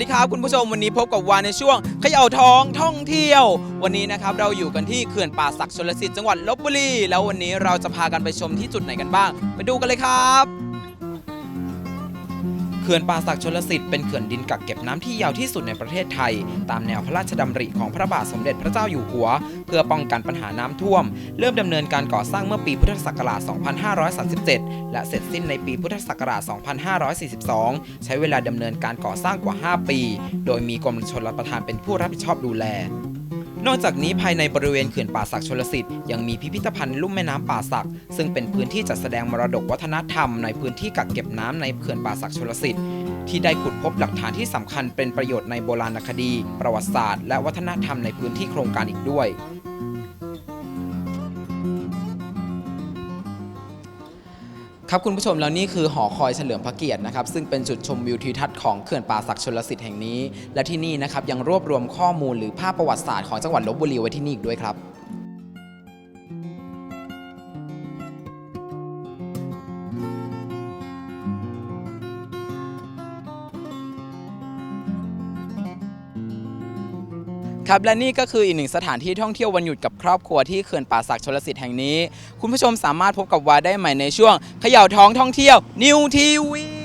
ดีครับคุณผู้ชมวันนี้พบกับวานในช่วงเขย่าท้องท่องเที่ยว วันนี้นะครับเราอยู่กันที่เขื่อนป่าศักดิ์ชลสิทธิ์จังหวัดลบบุรีแล้ววันนี้เราจะพากันไปชมที่จุดไหนกันบ้าง ไปดูกันเลยครับ ขื่อนป่าศักชลสิทธิ์เป็นเขื่อนดินกักเก็บน้ำที่ยาวที่สุดในประเทศไทย ตามแนวพระราชดำริของพระบาทสมเด็จพระเจ้าอยู่หัว เพื่อป้องกันปัญหาน้ำท่วม เริ่มดำเนินการก่อสร้างเมื่อปีพุทธศักราช 2537 และเสร็จสิ้นในปีพุทธศักราช 2542 ใช้เวลาดำเนินการก่อสร้างกว่า 5 ปี โดยมีกรมชลประทานเป็นผู้รับผิดชอบดูแล นอกจากนี้ภายในบริเวณเขื่อนป่าศักดิ์ชลสิทธิ์ยังมีพิพิธภัณฑ์ลุ่มแม่น้ำป่าศักดิ์ซึ่งเป็นพื้นที่จัดแสดงมรดกวัฒนธรรมในพื้นที่กักเก็บน้ำในเขื่อนป่าศักดิ์ชลสิทธิ์ที่ได้ขุดพบหลักฐานที่สำคัญเป็นประโยชน์ในโบราณคดี ประวัติศาสตร์ และวัฒนธรรมในพื้นที่โครงการอีกด้วย ครับคุณผู้ชมแล้วนี่คือหอคอยเฉลิมพระเกียรตินะครับซึ่งเป็นจุดชมวิวทิวทัศน์ของเขื่อนป่าศักดิ์ชลสิทธิ์แห่งนี้ และที่นี่นะครับยังรวบรวมข้อมูลหรือภาพประวัติศาสตร์ของจังหวัดลบบุรีไว้ที่นี่อีกด้วยครับ ครับและนี่ก็คืออีกหนึ่งสถานที่ท่องเที่ยววันหยุดกับครอบครัวที่เขื่อนป่าศักดิ์ชลสิทธิ์แห่งนี้ คุณผู้ชมสามารถพบกับวาได้ใหม่ในช่วงเขย่าท้องท่องเที่ยวนิวทีวี